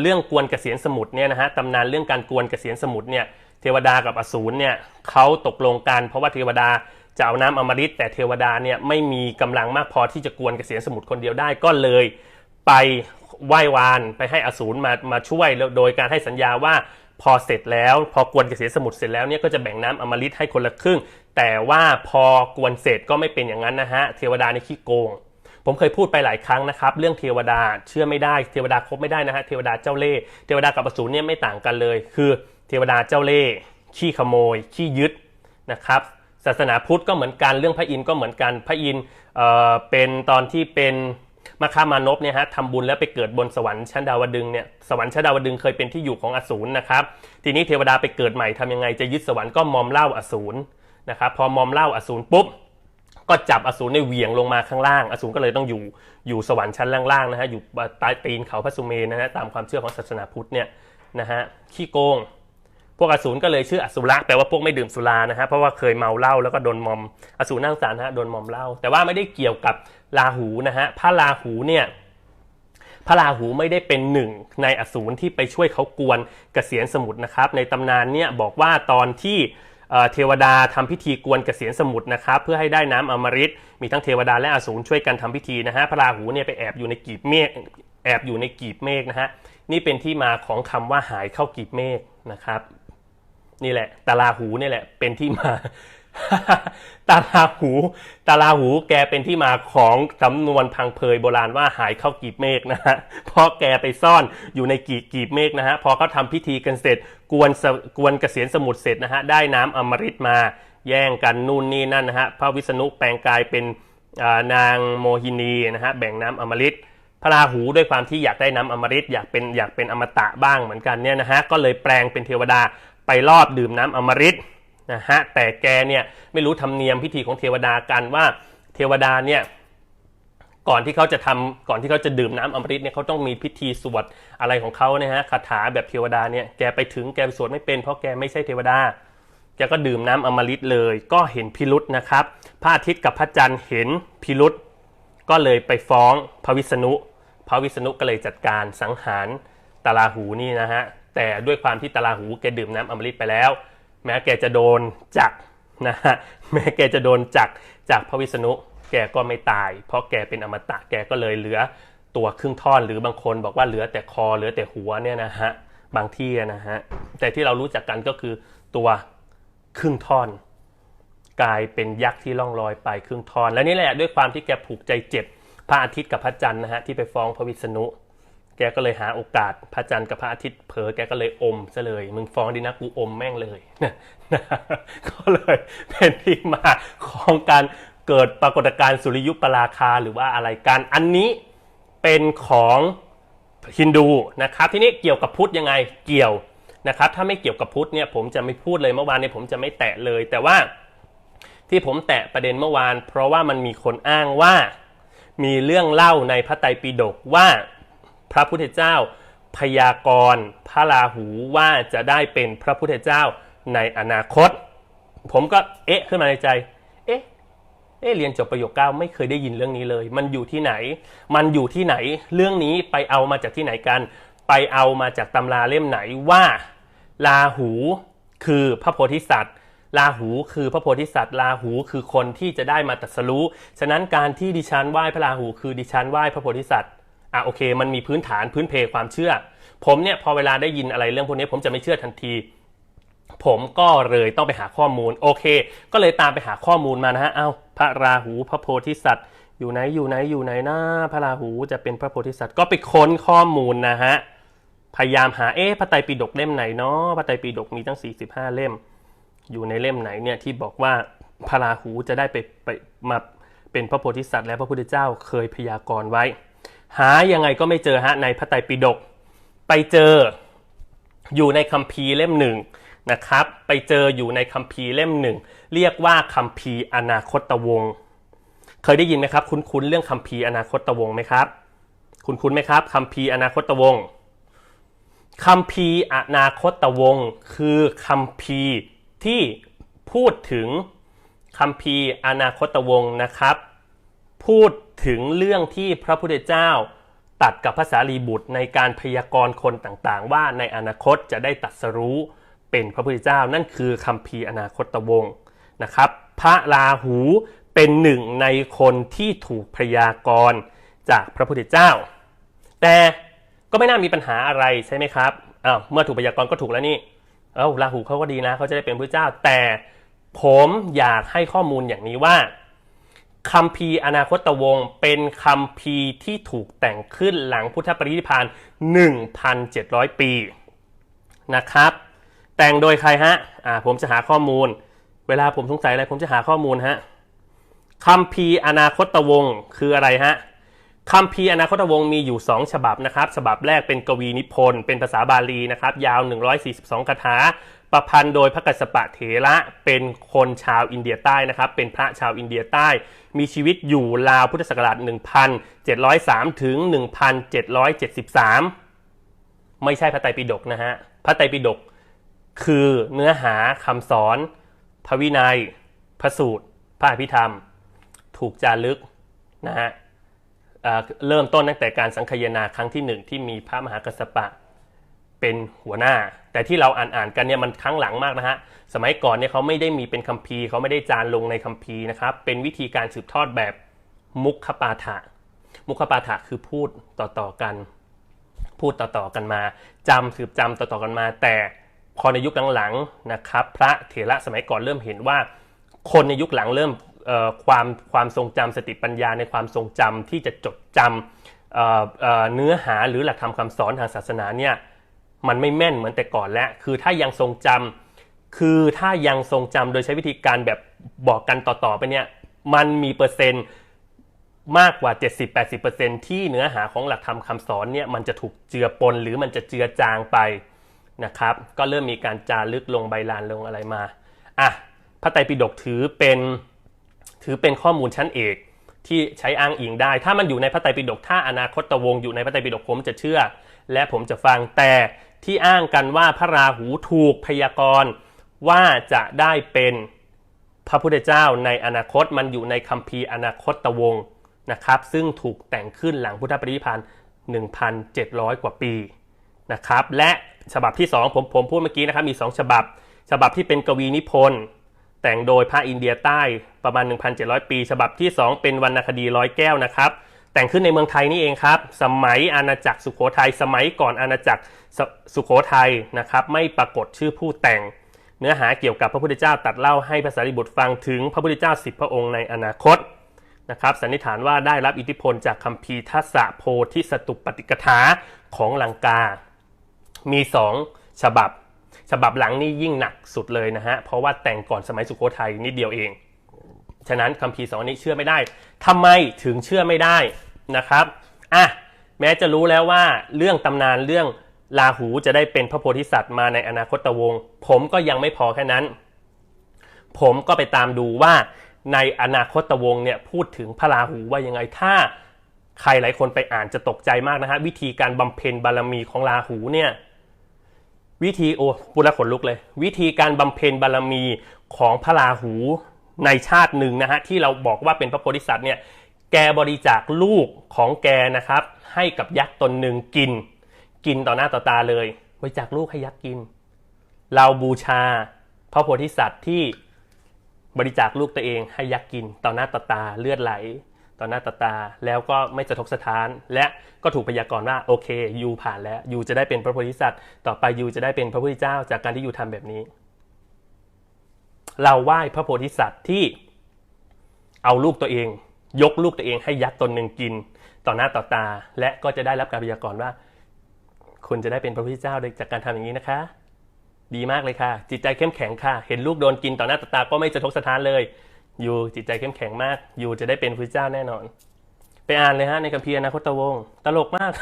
เรื่องกวนเกษียณสมุทรเนี่ยนะฮะตำนานเรื่องการกวนเกษียณสมุทรเนี่ยเทวดากับอสูรเนี่ยเขาตกลงกันเพราะว่าเทวดาจะเอาน้ำอมฤตแต่เทวดาเนี่ยไม่มีกำลังมากพอที่จะกวนเกษียณสมุทรคนเดียวได้ก็เลยไปไหว้วานไปให้อสูรมามาช่วยแล้วโดยการให้สัญญาว่าพอเสร็จแล้วพอกวนเกษียณสมุทรเสร็จแล้วเนี่ยก็จะแบ่งน้ำอมฤตให้คนละครึ่ง แต่ว่าพอกวนเสร็จก็ไม่เป็นอย่างนั้นนะฮะเทวดาในขี้โกง ผมเคยพูดไปหลายครั้งนะครับ เรื่องเทวดาเชื่อไม่ได้เทวดาคบไม่ได้นะฮะเทวดาเจ้าเล่ห์เทวดากับอสูรเนี่ยไม่ต่างกันเลย คือเทวดาเจ้าเล่ห์ขี้ขโมย ขี้ยึดนะครับศาสนาพุทธก็เหมือนกันเรื่องพระอินทร์ก็เหมือนกันพระอินทร์เอ่อเป็นตอนที่เป็นมาคามานพเนี่ยฮะทำบุญแล้วไปเกิดบนสวรรค์ชั้นดาวดึงเนี่ยสวรรค์ชั้นดาวดึงเคยเป็นที่อยู่ของอสูรนะครับทีนี้เทวดาไปเกิดใหม่ทำยังไงจะยึดสวรรค์ก็มอมเหล่าอสูรนะครับพอมอมเหล่าอสูรปุ๊บ ก็จับอสูรในเหวี่ยงลงมาข้างล่าง อสูรก็เลยต้องอยู่อยู่สวรรค์ชั้นล่างๆนะฮะอยู่ใต้ตีนเขาพระสุเมนนะฮะตามความเชื่อของศาสนาพุทธเนี่ยนะฮะขี้โกง พวกอสูรก็เลยชื่ออสุระแปลว่าพวกไม่ดื่มสุรานะฮะเพราะว่าเคยเมาเหล้าแล้วก็โดนมอมอสูรนั่งสารนะฮะโดนมอมเหล้าแต่ว่าไม่ได้เกี่ยวกับราหูนะฮะพระราหูเนี่ยพระราหูไม่ได้เป็นหนึ่งในอสูรที่ไปช่วยเขากวนเกษียณสมุทรนะครับ ในตำนานเนี่ยบอกว่าตอนที่ เทวดาทำพิธีกวนเกษียณสมุทรนะครับเพื่อให้ได้น้ำอมฤตมีทั้งเทวดาและอสูรช่วยกันทำพิธีนะฮะพระราหูเนี่ยไปแอบอยู่ในกีบเมฆแอบอยู่ในกีบเมฆนะฮะนี่เป็นที่มาของคำว่าหายเข้ากีบเมฆนะครับ นี่แหละตาลาหูนี่แหละเป็นที่มา ตาลาหู ตาลาหูแกเป็นที่มาของสำนวนพังเพยโบราณว่าหายเข้ากีบเมฆนะฮะเพราะแกไปซ่อนอยู่ในกีบกีบเมฆนะฮะพอเขาทำพิธีกันเสร็จกวนกวนเกษียณสมุทรเสร็จนะฮะได้น้ำอมฤตมาแย่งกันนู่นนี่นั่นนะฮะพระวิษณุแปลงกายเป็นนางโมหินีนะฮะแบ่งน้ำอมฤตพระราหูด้วยความที่อยากได้น้ำอมฤตอยากเป็นอยากเป็นอมตะบ้างเหมือนกันเนี่ยนะฮะก็เลยแปลงเป็นเทวดาไปรอบดื่มน้ำอมฤต นะฮะแต่แกเนี่ยไม่รู้ธรรมเนียมพิธีของเทวดากันว่าเทวดาเนี่ยก่อนที่เขาจะทำก่อนที่เขาจะดื่มน้ำอมฤตเนี่ยเขาต้องมีพิธีสวดอะไรของเขาเนี่ยฮะคาถาแบบเทวดาเนี่ยแกไปถึงแกสวดไม่เป็นเพราะแกไม่ใช่เทวดาแกก็ดื่มน้ำอมฤตเลย ก็เห็นพิรุษนะครับพระอาทิตย์กับพระจันทร์เห็นพิรุษก็เลยไปฟ้องพระวิษณุ พระวิษณุก็เลยจัดการสังหารตาลาหูนี่นะฮะแต่ด้วยความที่ตาลาหูแกดื่มน้ำอมฤตไปแล้ว แม้แกจะโดนจักนะฮะแม้แกจะโดนจักจากพระวิษณุแกก็ไม่ตาย เพราะแกเป็นอมตะแกก็เลยเหลือตัวครึ่งท่อนหรือบางคนบอกว่าเหลือแต่คอเหลือแต่หัวเนี่ยนะฮะบางที่นะฮะแต่ที่เรารู้จักกันก็คือตัวครึ่งท่อน กลายเป็นยักษ์ที่ล่องลอยไปครึ่งท่อน และนี่แหละด้วยความที่แกผูกใจเจ็บพระอาทิตย์กับพระจันทร์นะฮะที่ไปฟ้องพระวิษณุ แกก็เลยหาโอกาสพระจันทร์กับพระอาทิตย์เผลอแกก็เลยอมซะเลย มึงฟ้องดีนะกูอมแม่งเลยนะก็เลยเป็นที่มาของการเกิดปรากฏการณ์สุริยุปราคาหรือว่าอะไรกันอันนี้เป็นของฮินดูนะครับที่นี้เกี่ยวกับพุทธยังไงเกี่ยวนะครับ ถ้าไม่เกี่ยวกับพุทธเนี่ยผมจะไม่พูดเลยเมื่อวานเนี่ยผมจะไม่แตะเลย แต่ว่าที่ผมแตะประเด็นเมื่อวาน เพราะว่ามันมีคนอ้างว่ามีเรื่องเล่าในพระไตรปิฎกว่า พระพุทธเจ้า พยากรณ์พระราหูว่าจะได้เป็นพระพุทธเจ้าในอนาคต ผมก็เอ๊ะขึ้นมาในใจ เอ๊ะเอ๊ะเรียนจบประโยคเก้าไม่เคยได้ยินเรื่องนี้เลย มันอยู่ที่ไหน มันอยู่ที่ไหน เรื่องนี้ไปเอามาจากที่ไหนกัน ไปเอามาจากตำราเล่มไหนว่าราหูคือพระโพธิสัตว์ราหูคือพระโพธิสัตว์ราหูคือคนที่จะได้มาตรัสรู้ ฉะนั้นการที่ดิฉันไหว้พระราหูคือดิฉันไหว้พระโพธิสัตว์ อะโอเค มันมีพื้นฐานพื้นเพความเชื่อ ผมเนี่ยพอเวลาได้ยินอะไรเรื่องพวกนี้ผมจะไม่เชื่อทันที ผมก็เลยต้องไปหาข้อมูล โอเค ก็เลยตามไปหาข้อมูลมานะฮะเอ้าพระราหูพระโพธิสัตว์ อยู่ไหนอยู่ไหนอยู่ไหนนะพระราหูจะเป็นพระโพธิสัตว์ก็ไปค้นข้อมูลนะฮะพยายามหาเอ๊ะพระไตรปิฎกเล่มไหนเนาะพระไตรปิฎกมีตั้ง 45 เล่ม อยู่ในเล่มไหนเนี่ยที่บอกว่าพระราหูจะได้ไปไปมาเป็นพระโพธิสัตว์และพระพุทธเจ้าเคยพยากรณ์ไว้ หายังไงก็ไม่เจอฮะในพระไตรปิฎกไปเจออยู่ในคัมภีร์เล่มหนึ่งนะครับไปเจออยู่ในคัมภีร์เล่มหนึ่งเรียกว่าคัมภีร์อนาคตวงศ์เคยได้ยินไหมครับ คุ้นๆเรื่องคัมภีร์อนาคตวงศ์ไหมครับ คุ้นๆไหมครับคัมภีร์อนาคตวงศ์คัมภีร์อนาคตวงศ์คือคัมภีร์ที่พูดถึงคัมภีร์อนาคตวงศ์นะครับ พูดถึงเรื่องที่พระพุทธเจ้า ตัดกับภาษาลีบุตรในการพยากรณ์คนต่างๆ ว่าในอนาคตจะได้ตรัสรู้เป็นพระพุทธเจ้านั่นคือคัมภีอนาคตวงศ์นะครับ พระราหูเป็นหนึ่งในคนที่ถูกพยากรณ์จากพระพุทธเจ้า แต่ก็ไม่น่ามีปัญหาอะไรใช่ไหมครับอ้าวเมื่อถูกพยากรณ์ก็ถูกแล้วนี่เอ้าราหูเขาก็ดีนะเขาจะได้เป็นพระเจ้า แต่ผมอยากให้ข้อมูลอย่างนี้ว่า คัมภีอนาคตวงศ์เป็นคัมภีที่ถูกแต่งขึ้นหลังพุทธปรินิพพาน 1,700 ปีนะครับ แต่งโดยใครฮะอ่าผมจะหาข้อมูล เวลาผมสงสัยอะไรผมจะหาข้อมูลฮะคัมภีอนาคตวงศ์คืออะไรฮะคัมภีอนาคตวงศ์มีอยู่ 2 ฉบับนะครับ ฉบับแรกเป็นกวีนิพนธ์เป็นภาษาบาลีนะครับ ยาว 142คาถา ประพันธ์โดยพระกัสสปะเถระเป็นคนชาวอินเดียใต้นะครับ เป็นพระชาวอินเดียใต้ มีชีวิตอยู่ราวพุทธศักราช 1703 ถึง 1773 ไม่ใช่พระไตรปิฎกนะฮะ พระไตรปิฎกคือเนื้อหาคำสอน พระวินัย พระสูตร พระอภิธรรม ถูกจารึกนะฮะเริ่มต้นตั้งแต่การสังคายนาครั้งที่หนึ่งที่มีพระมหากัสสปะ เป็นหัวหน้า แต่ที่เราอ่านอ่านกันเนี่ยมันครั้งหลังมากนะฮะสมัยก่อนเนี่ยเขาไม่ได้มีเป็นคัมภีร์เขาไม่ได้จานลงในคัมภีร์นะครับเป็นวิธีการสืบทอดแบบมุขปาฐะมุขปาฐะคือพูดต่อๆกัน พูดต่อๆกันมาจำสืบจำต่อๆกันมา แต่พอในยุคหลังๆนะครับพระเถระสมัยก่อนเริ่มเห็นว่า คนในยุคหลังเริ่มความความทรงจำสติปัญญาในความทรงจำที่จะจดจำเเเนื้อหาหรือหลักธรรมคำสอนทางศาสนาเนี่ย มันไม่แม่นเหมือนแต่ก่อนแล้ว คือถ้ายังทรงจำคือถ้ายังทรงจำโดยใช้วิธีการแบบบอกกันต่อๆไปเนี่ยมันมีเปอร์เซ็นต์มากกว่า 70-80%ที่เนื้อหาของหลักธรรมคำสอนเนี่ยมันจะถูกเจือปนหรือมันจะเจือจางไปนะครับ ก็เริ่มมีการจารึกลงใบลานลงอะไรมาอะพระไตรปิฎกถือเป็นถือเป็นข้อมูลชั้นเอกที่ใช้อ้างอิงได้ ถ้ามันอยู่ในพระไตรปิฎกถ้าอนาคตวงอยู่ในพระไตรปิฎกผมจะเชื่อ และผมจะฟังแต่ ที่อ้างกันว่าพระราหูถูกพยากรณ์ว่าจะได้เป็นพระพุทธเจ้าในอนาคตมันอยู่ในคัมภีร์อนาคตตะวงนะครับ ซึ่งถูกแต่งขึ้นหลังพุทธปรินิพพาน1,700 กว่าปีนะครับ และฉบับที่ 2 ผมผมพูดเมื่อกี้นะครับมี 2 ฉบับ ฉบับที่เป็นกวีนิพนธ์แต่งโดยพระอินเดียใต้ประมาณ 1,700 ปี ฉบับที่ 2 เป็นวรรณคดีร้อยแก้วนะครับ แต่งขึ้นในเมืองไทยนี่เองครับ สมัยอาณาจักรสุโขทัยสมัยก่อนอาณาจักรสสุโขทัยนะครับไม่ปรากฏชื่อผู้แต่ง เนื้อหาเกี่ยวกับพระพุทธเจ้าตัดเล่าให้ภาษาริบุตรฟังถึงพระพุทธเจ้าสิบพระองค์ในอนาคตนะครับสันนิษฐานว่าได้รับอิทธิพลจากคัมภีร์ทัสสะโพธิสตุปปฏิกถาของลังกา มีสองฉบับ ฉบับหลังนี่ยิ่งหนักสุดเลยนะฮะเพราะว่าแต่งก่อนสมัยสุโขทัยนิดเดียวเอง ฉะนั้นคัมภีร์สองอันนี้เชื่อไม่ได้ทำไมถึงเชื่อไม่ได้นะครับอะแม้จะรู้แล้วว่าเรื่องตำนานเรื่องราหูจะได้เป็นพระโพธิสัตว์มาในอนาคตวงศ์ผมก็ยังไม่พอแค่นั้น ผมก็ไปตามดูว่าในอนาคตวงศ์เนี่ยพูดถึงพระราหูว่ายังไงถ้าใครหลายคนไปอ่านจะตกใจมากนะฮะ วิธีการบำเพ็ญบารมีของราหูเนี่ยวิธีโอ้ปุระขนลุกเลย วิธีการบำเพ็ญบารมีของพระราหู ในชาติหนึ่งนะฮะที่เราบอกว่าเป็นพระโพธิสัตว์เนี่ยแกบริจาคลูกของแกนะครับ ให้กับยักษ์ตนหนึ่งกิน กินต่อหน้าต่อตาเลย บริจาคลูกให้ยักษ์กิน เราบูชาพระโพธิสัตว์ที่บริจาคลูกตัวเองให้ยักษ์กินต่อหน้าต่อตาเลือดไหล ต่อหน้าต่อตาแล้วก็ไม่สะทกสะท้าน และก็ถูกพยากรณ์ว่าโอเคยูผ่านแล้วยูจะได้เป็นพระโพธิสัตว์ ต่อไปยูจะได้เป็นพระพุทธเจ้าจากการที่ยูทำแบบนี้ เราไหว้พระโพธิสัตว์ที่เอาลูกตัวเอง ยกลูกตัวเองให้ยักษ์ตนหนึ่งกิน ต่อหน้าต่อตา และก็จะได้รับการพยากรณ์ว่า คุณจะได้เป็นพระพุทธเจ้าโดยจากการทำอย่างนี้นะคะ ดีมากเลยค่ะ จิตใจเข้มแข็งค่ะ เห็นลูกโดนกินต่อหน้าต่อตาก็ไม่สะทกสะท้านเลยอยู่จิตใจเข้มแข็งมากอยู่จะได้เป็นพระพุทธเจ้าแน่นอน ไปอ่านเลยฮะในคัมภีร์อนาคตวงศ์ตลกมาก